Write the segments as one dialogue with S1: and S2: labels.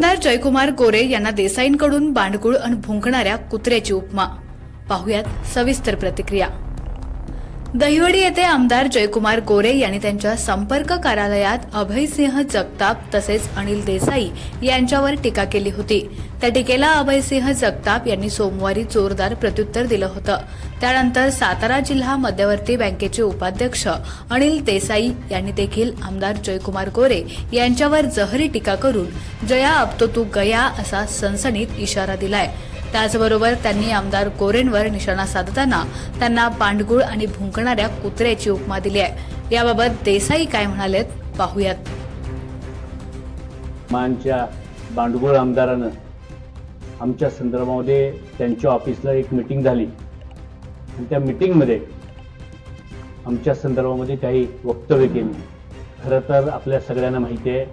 S1: आमदार जयकुमार गोरे यांना देसाईंकडून बांडगुळ आणि भुंकणाऱ्या कुत्र्याची उपमा. पाहुयात सविस्तर प्रतिक्रिया. दहिवडी येथे आमदार जयकुमार गोरे यांनी त्यांच्या संपर्क कार्यालयात अभयसिंह जगताप तसेच अनिल देसाई यांच्यावर टीका केली होती. त्या टीकेला अभयसिंह जगताप यांनी सोमवारी जोरदार प्रत्युत्तर दिलं होतं. त्यानंतर सातारा जिल्हा मध्यवर्ती बँकेचे उपाध्यक्ष अनिल देसाई यांनी देखील आमदार जयकुमार गोरे यांच्यावर जहरी टीका करून जया अब तो तू गया असा सनसनीत इशारा दिलाय. त्याचबरोबर त्यांनी आमदार कोरेंवर निशाणा साधताना त्यांना पांडगुळ आणि भुंकणाऱ्या कुत्र्याची उपमा दिली आहे. याबाबत देसाई काय म्हणालेत पाहुयात.
S2: मानच्या बांडगुळ आमदारानं आमच्या संदर्भामध्ये त्यांच्या ऑफिसला एक मिटिंग झाली. आणि त्या मिटिंगमध्ये आमच्या संदर्भामध्ये काही वक्तव्य केली. खरं तर आपल्या सगळ्यांना माहिती आहे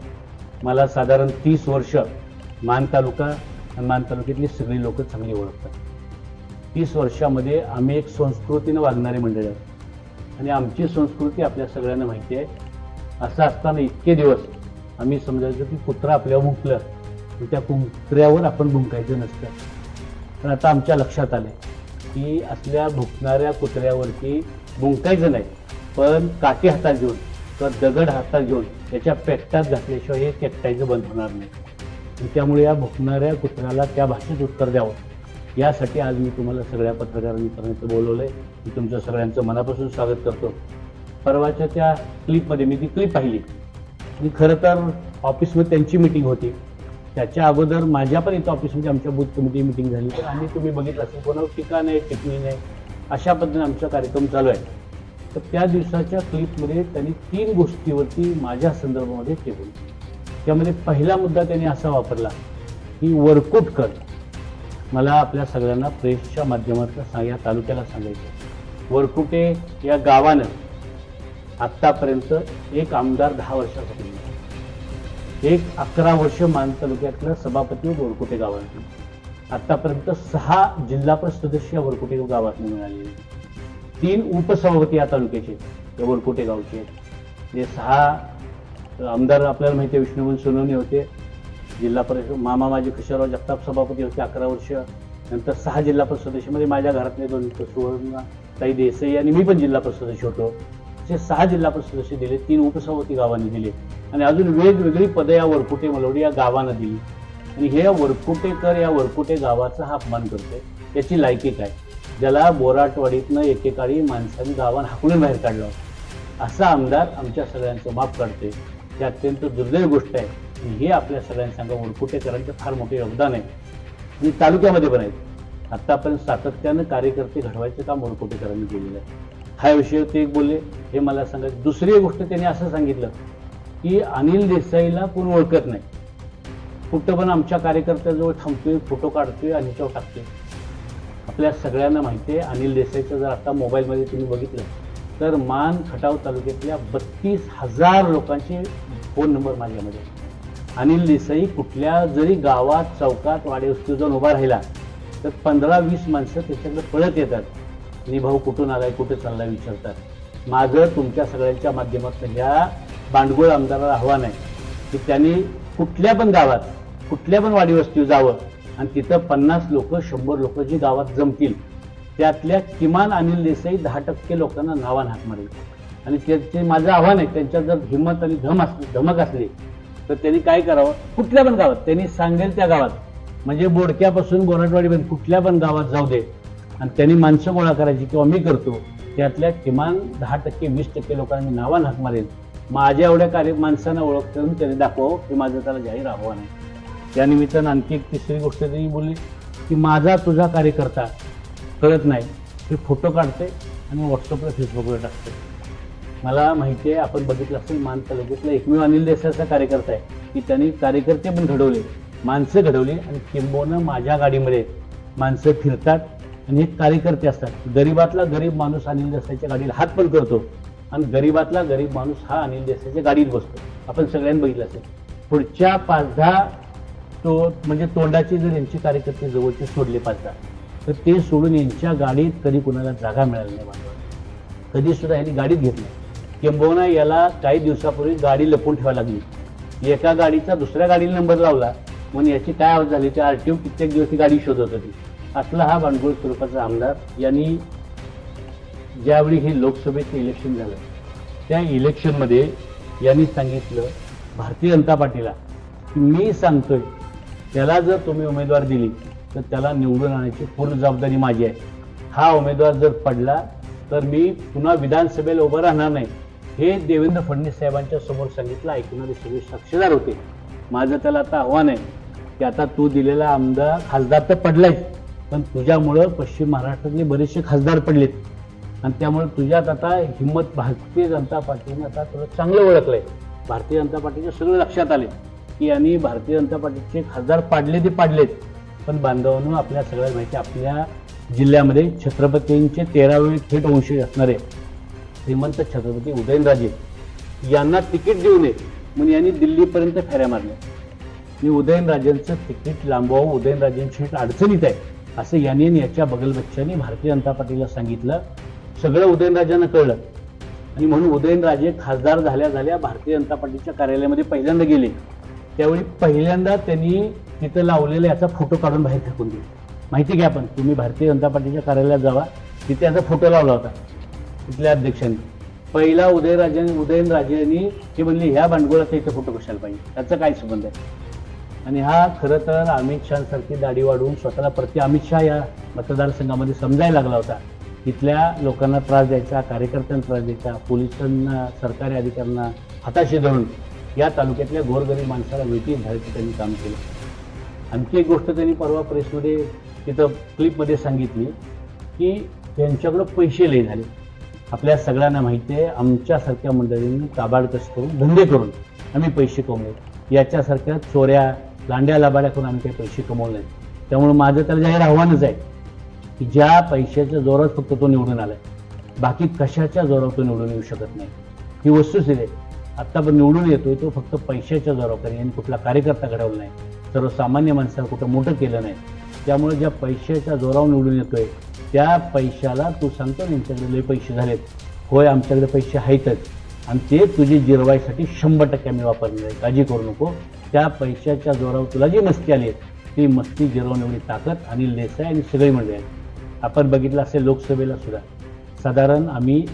S2: मला साधारण तीस वर्ष मान तालुका मान तालुक्यातली सगळी लोक चांगली ओळखतात. तीस वर्षामध्ये आम्ही एक संस्कृतीनं वागणारे मंडळ आहोत. आणि आमची संस्कृती आपल्या सगळ्यांना माहिती आहे. असं असताना इतके दिवस आम्ही समजायचो की कुत्रा आपल्यावर भुंकलं. तर त्या कुत्र्यावर आपण भुंकायचं नसतं. पण आता आमच्या लक्षात आलं की असल्या भुंकणाऱ्या कुत्र्यावरती भुंकायचं नाही पण काठी हातात घेऊन किंवा दगड हातात घेऊन त्याच्या पेट्टात घातल्याशिवाय हे पेकटायचं बंद होणार नाही. त्यामुळे या भुकणाऱ्या कुत्र्याला त्या भाषेत उत्तर द्यावं. यासाठी आज मी तुम्हाला सगळ्या पत्रकार मित्रांचं बोलवलं आहे मी तुमचं सगळ्यांचं मनापासून स्वागत करतो. परवाच्या त्या क्लिपमध्ये मी ती क्लिप पाहिली. आणि खरं तर ऑफिसमध्ये त्यांची मिटिंग होती. त्याच्या अगोदर माझ्या पण इथं ऑफिसमध्ये आमच्या बूथ कमिटी मिटिंग झाली. तर आम्ही तुम्ही बघितलं असेल कोणावर टीका नाही टिप्पणी नाही. अशा पद्धतीने आमचा कार्यक्रम चालू आहे. तर त्या दिवसाच्या क्लिपमध्ये त्यांनी तीन गोष्टीवरती माझ्या संदर्भामध्ये ठेवली त्यामध्ये पहिला मुद्दा त्यांनी असा वापरला की वर्कआउट कर. मला आपल्या सगळ्यांना प्रेसच्या माध्यमातून सांग या तालुक्याला सांगायचं वरकुटे या गावानं आत्तापर्यंत एक आमदार दहा वर्षासाठी मिळाला. एक अकरा वर्ष मान तालुक्यातलं सभापती वरकुटे गावात आत्तापर्यंत सहा जिल्हा परिषद सदस्य या वरकुटे गावात मिळालेले तीन उपसभापती या तालुक्याचे वरकुटे गावचे जे सहा आमदार आपल्याला माहिती आहे विष्णुमन सोनवणे होते. जिल्हा परिषद मामा माझे खुशाराव जगताप सभापती होते अकरा वर्ष. नंतर सहा जिल्हा परिषद सदस्यामध्ये म्हणजे माझ्या घरातले दोन सुवर्ण ताई देसाई आणि मी पण जिल्हा परिषद सदस्य होतो. असे सहा जिल्हा परिषद सदस्य दिले तीन उपसभापती गावांनी दिले. आणि अजून वेगवेगळी पदं या वरकुटे मलवडी या गावांना दिली. आणि हे वरकुटेकर या वरकुटे गावाचा हा अपमान करतोय याची लायकी काय ज्याला बोराटवाडीतनं एकेकाळी माणसांनी गावांना हाकलून बाहेर काढलं. असा आमदार आमच्या सगळ्यांचं माफ करते ही अत्यंत दुर्दैव गोष्ट आहे. आणि हे आपल्या सगळ्यांसंग वरकुटेकरांचं फार मोठे योगदान आहे. आणि तालुक्यामध्ये पण आहेत आत्तापर्यंत सातत्यानं कार्यकर्ते घडवायचं काम वरकुटेकरांनी केलेलं आहे. हा विषय ते एक बोलले. हे मला सांगा. दुसरी गोष्ट त्यांनी असं सांगितलं की अनिल देसाईला कोण ओळखत नाही. कुठं पण आमच्या कार्यकर्त्याजवळ थांबतोय फोटो काढतोय आणि ह्याच्यावर टाकतोय आपल्या सगळ्यांना माहिती आहे अनिल देसाईचं जर आता मोबाईलमध्ये तुम्ही बघितलं तर मान खटाव तालुक्यातल्या बत्तीस हजार लोकांचे फोन नंबर माझ्यामध्ये अनिल देसाई कुठल्या जरी गावात चौकात वाडेवस्तू जाऊन उभा राहिला तर पंधरा वीस माणसं त्याच्याकडे पळत येतात. आणि भाऊ कुठून आलाय? कुठे चाललाय? विचारतात. माझं तुमच्या सगळ्यांच्या माध्यमातून ह्या बांडगोळ आमदाराला आव्हान आहे की त्यांनी कुठल्या पण गावात कुठल्या पण वाडीवस्तीवर जावं आणि तिथं पन्नास लोक शंभर लोक जी गावात जमतील त्यातल्या किमान अनिल देसाई दहा टक्के लोकांना नावान हात मारेल. आणि त्याचे माझं आव्हान आहे त्यांच्यात जर हिंमत आणि धम असली धमक असली तर त्यांनी काय करावं? कुठल्या पण गावात त्यांनी सांगेल त्या गावात. म्हणजे बोडक्यापासून बोराटवाडीपर्यंत कुठल्या पण गावात जाऊ दे. आणि त्यांनी माणसं गोळा करायची किंवा मी करतो त्यातल्या किमान दहा टक्के वीस टक्के लोकांनी नावान हाक मारेल. माझ्या एवढ्या कार्य माणसांना ओळख करून त्यांनी दाखवावं की माझं त्याला जाहीर आव्हान आहे. त्यानिमित्तानं आणखी एक तिसरी गोष्ट त्यांनी बोलली की माझा तुझा कार्यकर्ता कळत नाही. हे फोटो काढते आणि व्हॉट्सअपला फेसबुकवर टाकते. मला माहिती आहे आपण बघितलं असेल मान तालुक्यातला एकमेव अनिल देसाईचा कार्यकर्ता आहे. की त्यांनी कार्यकर्ते पण घडवले. माणसं घडवली आणि किंबोनं माझ्या गाडीमध्ये माणसं फिरतात आणि हे कार्यकर्ते असतात. गरीबातला गरीब माणूस अनिल देसाईच्या गाडीला हात पण करतो आणि गरीबातला गरीब माणूस हा अनिल देसाईच्या गाडीत बसतो. आपण सगळ्यांनी बघितलं असेल. पुढच्या पाच दहा तो म्हणजे तोंडाची जर यांची कार्यकर्ते जवळचे सोडले पाच दहा तर ते सोडून यांच्या गाडीत कधी कुणाला जागा मिळाली नाही बांधवाला कधी सुद्धा यांनी गाडीत घेतली किंबहुना याला काही दिवसापूर्वी गाडी लपून ठेवावी लागली. एका गाडीचा दुसऱ्या गाडीला नंबर लावला. म्हणून याची काय आवड झाली? ते ओ कित्येक दिवस ती गाडी शोधत होती. असला हा भांडगोळ स्वरूपाचा आमदार यांनी ज्यावेळी हे लोकसभेचं इलेक्शन झालं त्या इलेक्शनमध्ये यांनी सांगितलं भारतीय जनता पार्टीला की मी सांगतोय त्याला जर तुम्ही उमेदवार दिली तर त्याला निवडून आणण्याची पूर्ण जबाबदारी माझी आहे. हा उमेदवार जर पडला तर मी पुन्हा विधानसभेला उभं राहणार नाही. हे देवेंद्र फडणवीस साहेबांच्या समोर सांगितलं ऐकणारे सगळे साक्षीदार होते. माझं त्याला आता आव्हान आहे की आता तू दिलेला आमदार खासदार तर पडलायच पण तुझ्यामुळं पश्चिम महाराष्ट्रातले बरेचसे खासदार पडलेत. आणि त्यामुळे तुझ्यात आता हिंमत भारतीय जनता पार्टीने आता तुला चांगलं ओळखलंय. भारतीय जनता पार्टीचे सगळं लक्षात आले की यांनी भारतीय जनता पार्टीचे खासदार पाडले ते पाडलेत. पण बांधवांनो आपल्या सगळ्या माहिती आपल्या जिल्ह्यामध्ये छत्रपतींचे तेरावे थेट वंशी असणारे श्रीमंत छत्रपती उदयनराजे यांना तिकीट देऊ नये म्हणून यांनी दिल्लीपर्यंत फेऱ्या मारल्या. मी उदयनराजेंचं तिकीट लांबवावं उदयनराजेंची अडचणीत आहे असं यांनी आणि याच्या बगलबच्च्यांनी भारतीय जनता पार्टीला सांगितलं. सगळं उदयनराजांना कळलं. आणि म्हणून उदयनराजे खासदार झाल्या झाल्या भारतीय जनता पार्टीच्या कार्यालयामध्ये पहिल्यांदा गेले. त्यावेळी पहिल्यांदा त्यांनी तिथं लावलेला याचा फोटो काढून बाहेर फेकून दिला. माहिती घ्या पण तुम्ही भारतीय जनता पार्टीच्या कार्यालयात जावा तिथे याचा फोटो लावला होता तिथल्या अध्यक्षांनी. पहिला उदयराजे उदयनराजेंनी हे म्हणले ह्या भांडगोळाचा इथे फोटो कशाला पाहिजे? त्याचा काय संबंध आहे? आणि हा खरं तर अमित शहासारखी दाढी वाढवून स्वतःला प्रति अमित शहा या मतदारसंघामध्ये समजायला लागला होता. तिथल्या लोकांना त्रास द्यायचा कार्यकर्त्यांना त्रास द्यायचा पोलिसांना सरकारी अधिकाऱ्यांना हाताशी धरून या तालुक्यातल्या गोरगरीब माणसाला वेटीस धरायचं त्यांनी काम केलं. आणखी एक गोष्ट त्यांनी परवा प्रेसमध्ये तिथं क्लिपमध्ये सांगितली की त्यांच्याकडं पैसे लय झाले. आपल्या सगळ्यांना माहिती आहे आमच्यासारख्या मंडळींनी काबाडकस करून धंदे करून आम्ही पैसे कमवले. याच्यासारख्या चोऱ्या लांड्या लाबाड्या करून आम्ही काही पैसे कमवले नाहीत. त्यामुळे माझं त्याला जाहीर आव्हानच आहे की ज्या पैशाच्या जोरात फक्त तो निवडून आलाय बाकी कशाच्या जोरावर तो निवडून येऊ शकत नाही. ही वस्तुस्थिती आहे. आत्ता पण निवडून येतोय तो फक्त पैशाच्या जबाबदारी आणि यांनी कुठला कार्यकर्ता घडवला नाही. सर्वसामान्य माणसाला कुठं मोठं केलं नाही. त्यामुळे ज्या पैशाच्या जोरावर निवडून येतोय त्या पैशाला तू सांगतो ना यांच्याकडे लय पैसे झालेत. होय आमच्याकडे पैसे आहेतच. आणि ते तुझी जिरवायसाठी शंभर टक्के आम्ही वापरणार आहे. काळजी करू नको. त्या पैशाच्या जोरावर तुला जी मस्ती आली आहे ती मस्ती जिरवून एवढी ताकद आणि लेसाय आणि सगळी मंडळी आहेत. आपण बघितलं असेल लोकसभेला सुद्धा साधारण आम्ही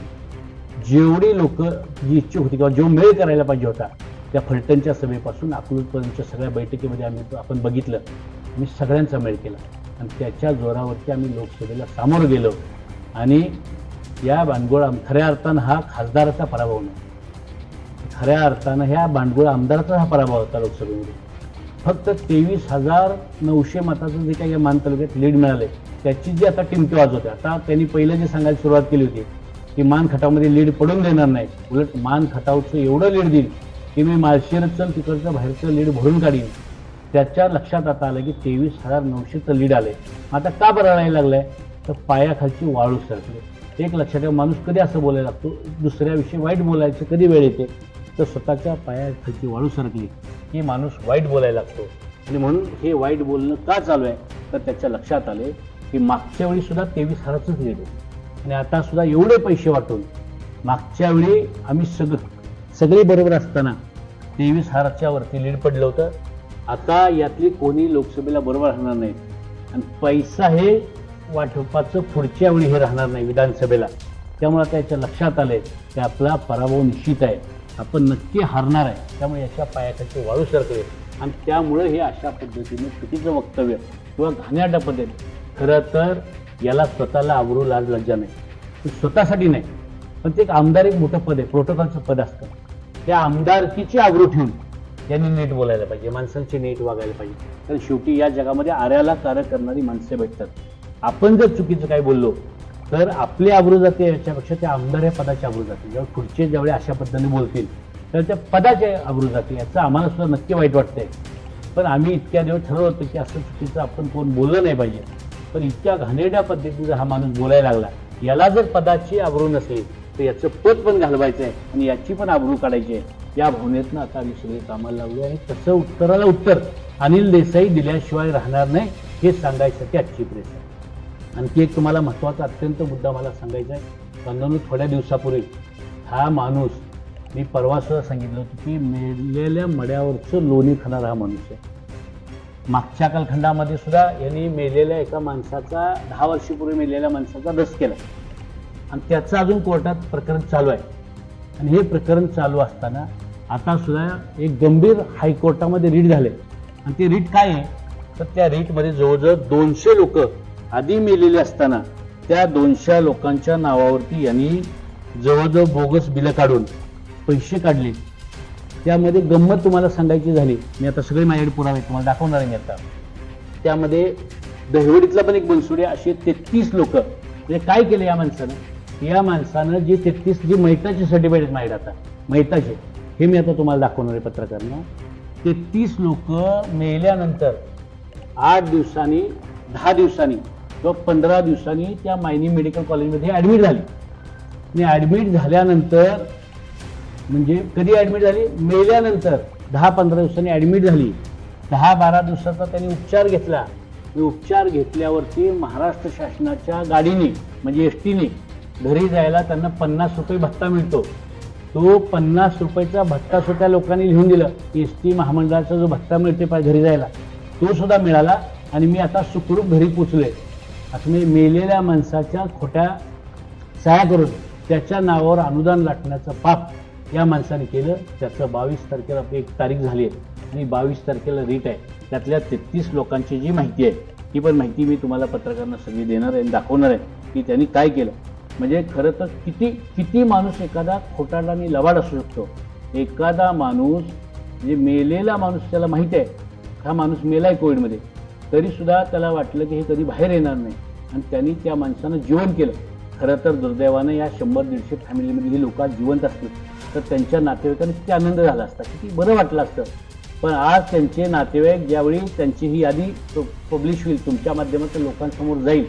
S2: जेवढी लोक जी इच्छुक होती किंवा जो मेळ करायला पाहिजे होता त्या फलटणच्या सभेपासून अकलूजपर्यंतच्या सगळ्या बैठकीमध्ये आम्ही आपण बघितलं. आम्ही सगळ्यांचा मेळ केला. आणि त्याच्या जोरावरती आम्ही लोकसभेला सामोरं गेलो. आणि या भांडगोळ खऱ्या अर्थानं हा खासदाराचा पराभव नाही. खऱ्या अर्थानं ह्या भांडगोळ आमदाराचा हा पराभव होता लोकसभेमध्ये. फक्त तेवीस हजार नऊशे मताचं जे काही या मान तालुक्यात लीड मिळाले त्याची जी आता टिमकी वाजवते. आता त्यांनी पहिलं जे सांगायला सुरुवात केली होती की मान खटावमध्ये लीड पडून देणार नाही. उलट मान खटावचं एवढं लीड देईल की मी माळशिरचं तिकडचं बाहेरचं लीड भरून काढीन. त्याच्या लक्षात आता आलं की तेवीस हजार नऊशेचं लीड आलंय. आता का बरं राहायला आहे तर पायाखालची वाळू सरकली. एक लक्षात ठेवा माणूस कधी असं बोलायला लागतो? दुसऱ्याविषयी वाईट बोलायचं कधी वेळ येते? तर स्वतःच्या पायाखालची वाळू सरकली. की माणूस वाईट बोलायला लागतो. आणि म्हणून हे वाईट बोलणं का चालू आहे? तर त्याच्या लक्षात आले की मागच्या वेळीसुद्धा तेवीस हजाराचंच लीड होतं. आणि आता सुद्धा एवढे पैसे वाटून मागच्या वेळी आम्ही सगळं सगळे बरोबर असताना तेवीस हजाराच्या वरती लीड पडलं होतं. आता यातली कोणी लोकसभेला बरोबर राहणार नाही आणि पैसा हे वाटपाचं पुढच्या वेळी हे राहणार नाही विधानसभेला. त्यामुळे आता याच्या लक्षात आलंय की आपला पराभव निश्चित आहे. आपण नक्की हारणार आहे. त्यामुळे याच्या पायाखालची वाळू सरकले. आणि त्यामुळे हे अशा पद्धतीने चुकीचं वक्तव्य किंवा घाण्याच्या पद्धत. खरं तर याला स्वतःला आवरू लाज लज्जा नाही. स्वतःसाठी नाही पण ते एक आमदार एक मोठं पद आहे प्रोटोकॉलचं पद असतं. त्या आमदारकीची आवरू ठेवून त्यांनी नीट बोलायला पाहिजे माणसांची नीट वागायला पाहिजे. कारण शेवटी या जगामध्ये आर्याला कार्य करणारी माणसे भेटतात. आपण जर चुकीचं काय बोललो तर आपली आवरू जाते याच्यापेक्षा त्या आमदार या पदाची आवरू जाते. जेव्हा पुढचे ज्यावेळी अशा पद्धतीने बोलतील तर त्या पदाचे आवरू जाते. याचं आम्हाला सुद्धा नक्की वाईट वाटतंय. पण आम्ही इतक्या दिवस ठरवलं होतं की असं चुकीचं आपण कोण बोललं नाही पाहिजे. पण इतक्या घाणेरड्या पद्धतीचा हा माणूस बोलायला लागला. याला जर पदाची आबरू नसेल तर याचं पद पण घालवायचं आहे आणि याची पण आबरू काढायची आहे या भावनेतनं आता आम्ही सगळे कामाला लागलो आणि तसं उत्तराला उत्तर अनिल देसाई दिल्याशिवाय राहणार नाही हे सांगायसाठी आजची प्रेस आहे. आणखी एक तुम्हाला महत्त्वाचा अत्यंत मुद्दा मला सांगायचा आहे. बांधवांनो थोड्या दिवसापूर्वी हा माणूस मी परवा सुद्धा सांगितलं होतं की मेलेल्या मड्यावरचं लोणी खाणारा हा माणूस आहे. मागच्या कालखंडामध्ये सुद्धा यांनी मेलेल्या एका माणसाचा दहा वर्षापूर्वी मेलेल्या माणसाचा दस केला. आणि त्याचं अजून कोर्टात प्रकरण चालू आहे. आणि हे प्रकरण चालू असताना आता सुद्धा एक गंभीर हायकोर्टामध्ये रीट झाले. आणि ते रीट काय आहे? तर त्या रीटमध्ये जवळजवळ दोनशे लोक आधी मेलेले असताना त्या दोनशे लोकांच्या नावावरती यांनी जवळजवळ बोगस बिलं काढून पैसे काढले. त्यामध्ये गंमत तुम्हाला सांगायची झाली. मी आता सगळे माझ्याकडे पुरावे तुम्हाला दाखवणार आहे मी आता. त्यामध्ये दहिवडीतला पण एक बनसुडे असे तेहतीस लोक. म्हणजे काय केलं या माणसानं? या माणसानं जे तेहतीस जी मैताचे सर्टिफिकेट आहेत माझ्याकडे आता मैताचे हे मी आता तुम्हाला दाखवणार आहे पत्रकारांना. तेहतीस लोक मेल्यानंतर आठ दिवसांनी दहा दिवसांनी किंवा पंधरा दिवसांनी त्या मायनी मेडिकल कॉलेजमध्ये ॲडमिट झाली. आणि ॲडमिट झाल्यानंतर म्हणजे कधी ॲडमिट झाली? मेल्यानंतर दहा पंधरा दिवसांनी ॲडमिट झाली. दहा बारा दिवसाचा त्यांनी उपचार घेतला. उपचार घेतल्यावरती महाराष्ट्र शासनाच्या गाडीने म्हणजे एस टीने घरी जायला त्यांना पन्नास रुपये भत्ता मिळतो. तो पन्नास रुपयाचा भत्ता सुद्धा लोकांनी लिहून दिलं. एस टी महामंडळाचा जो भत्ता मिळते पाहिजे घरी जायला तो सुद्धा मिळाला आणि मी आता सुखरूप घरी पोचलोय असं मी मेलेल्या माणसाच्या खोट्या सह्या करून त्याच्या नावावर अनुदान लाटण्याचं पाप या माणसाने केलं त्याचं बावीस तारखेला एक तारीख झाली आहे. आणि बावीस तारखेला रीट आहे. त्यातल्या तेहतीस लोकांची जी माहिती आहे ती पण माहिती मी तुम्हाला पत्रकारांना सगळी देणार आहे आणि दाखवणार आहे की त्यांनी काय केलं. म्हणजे खरं तर किती किती माणूस एखादा खोटाडा आणि लवाड असू शकतो. एखादा माणूस म्हणजे मेलेला माणूस त्याला माहिती आहे. हा माणूस मेला आहे कोविडमध्ये. तरीसुद्धा त्याला वाटलं की हे कधी बाहेर येणार नाही. आणि त्यांनी त्या माणसानं जीवन केलं. खरं तर दुर्दैवानं या शंभर दीडशे फॅमिलीमधली ही लोक जिवंत असतील. तर त्यांच्या नातेवाईकांना किती आनंद झाला असता किती बरं वाटलं असतं. पण आज त्यांचे नातेवाईक ज्यावेळी त्यांची ही यादी पब्लिश होईल तुमच्या माध्यमातून लोकांसमोर जाईल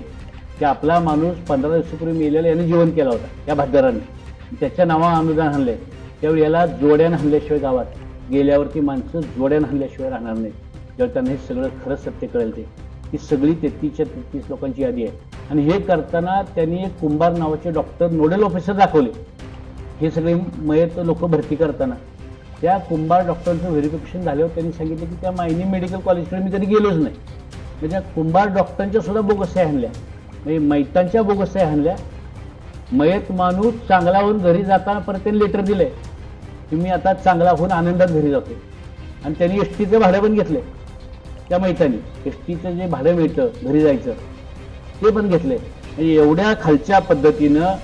S2: की आपला माणूस पंधरा दिवसापूर्वी मेलेला याने जीवन केला होता या भागदाराने त्याच्या नावावर अनुदान हल्ले त्यावेळी याला जोड्यानं हल्ल्याशिवाय गावात गेल्यावरती माणसं जोड्यानं हल्ल्याशिवाय राहणार नाही जेव्हा त्यांना हे सगळं खरंच सत्य कळेल ते. ही सगळी तेहतीसच्या तेहतीस लोकांची यादी आहे. आणि हे करताना त्यांनी एक कुंभार नावाचे डॉक्टर नोडल ऑफिसर दाखवले. हे सगळे मयत लोक भरती करताना. त्या कुंभार डॉक्टरांचं व्हेरिफिकेशन झाल्यावर त्यांनी सांगितलं की त्या मायनी मेडिकल कॉलेजकडे मी कधी गेलोच नाही. म्हणजे त्या कुंभार डॉक्टरांच्या सुद्धा बोगस्या आणल्या. म्हणजे मैतांच्या बोगस्या आणल्या. मयत माणूस चांगला होऊन घरी जाताना परत त्यांनी लेटर दिले की मी आता चांगला होऊन आनंदात घरी जातो आणि त्यांनी एस टीचं भाडं पण घेतलं त्या मैतानी. एस टीचं जे भाडं मिळतं घरी जायचं ते पण घेतलं म्हणजे एवढ्या खालच्या पद्धतीनं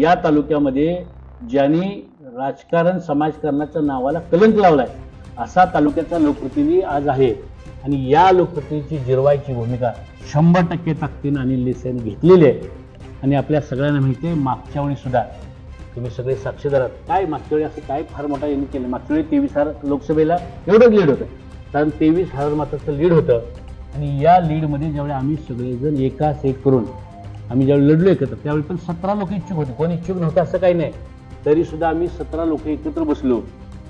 S2: या तालुक्यामध्ये ज्यांनी राजकारण समाजकारणाच्या नावाला कलंक लावलाय असा तालुक्याचा लोकप्रतिनिधी आज आहे. आणि या लोकप्रतिनिधीची जिरवायची भूमिका शंभर टक्के ताकदीनं अनिल देसाईने घेतलेली आहे. आणि आपल्या सगळ्यांना माहिती आहे मागच्या वेळी सुद्धा तुम्ही सगळे साक्षीदार आहात. काय मागच्या वेळी असं काय फार मोठा यांनी केलं? मागच्या वेळी तेवीस हजार लोकसभेला एवढंच लीड होतं. कारण तेवीस हजार मताचं लीड होतं. आणि या लीडमध्ये ज्यावेळी आम्ही सगळेजण एकाच एक करून आम्ही ज्यावेळी लढलो एकत्र त्यावेळी पण सतरा लोक इच्छुक होते. कोण इच्छुक नव्हतं असं काही नाही. तरी सुद्धा आम्ही सतरा लोक एकत्र बसलो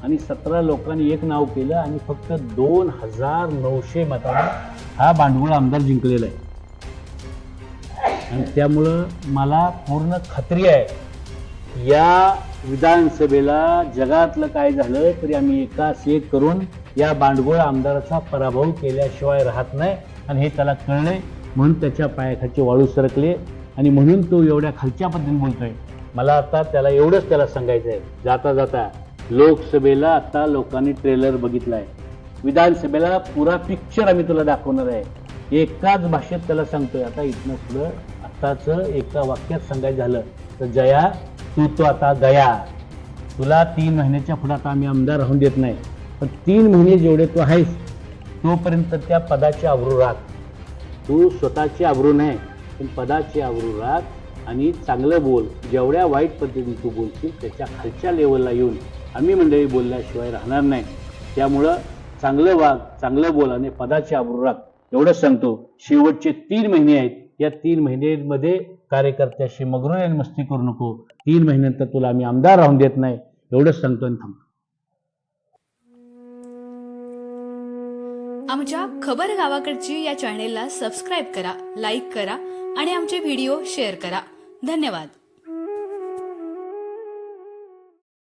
S2: आणि सतरा लोकांनी एक नाव केलं आणि फक्त दोन हजार नऊशे मतांना हा भांडवळ आमदार जिंकलेला आहे. आणि त्यामुळं मला पूर्ण खात्री आहे या विधानसभेला जगातलं काय झालं तरी आम्ही एकाच एक करून या बांडगोळ आमदाराचा पराभव केल्याशिवाय राहत नाही आणि हे त्याला कळलंय म्हणून त्याच्या पायाखालचे वाळू सरकले. आणि म्हणून तो एवढ्या खालच्या पद्धतीने बोलतोय. मला आता त्याला एवढंच त्याला सांगायचं आहे जाता जाता लोकसभेला आता लोकांनी ट्रेलर बघितलाय. विधानसभेला पुरा पिक्चर आम्ही तुला दाखवणार आहे. एकाच भाषेत त्याला सांगतोय. आता इथनं पुढं आत्ताचं एका वाक्यात सांगायचं झालं तर जया तू तो आता गया तुला तीन महिन्याच्या पुढे आता आम्ही आमदार राहून देत नाही. पण तीन महिने जेवढे तू आहेस तोपर्यंत त्या पदाची आवरू राख. तू स्वतःची आवरू नाही पण पदाची आवरू राख. आणि चांगलं बोल जेवढ्या वाईट पद्धतीने तू बोलशील त्याच्या खालच्या लेवलला येऊन आम्ही मंडळी बोलल्याशिवाय राहणार नाही. त्यामुळं चांगलं वाग चांगलं बोल आणि पदाची आबरू राख एवढंच सांगतो शेवटचे तीन महिने आहेत. या तीन महिन्यांमध्ये कार्यकर्त्याशी मगरून आणि मस्ती करू नको. तीन महिन्यानंतर तुला आम्ही आमदार राहून देत नाही. एवढंच सांगतो आणि थांबतो
S1: आमच्या खबर गावाकडची या चॅनेलला सबस्क्राईब करा लाईक करा आणि आमचे व्हिडिओ शेअर करा. धन्यवाद.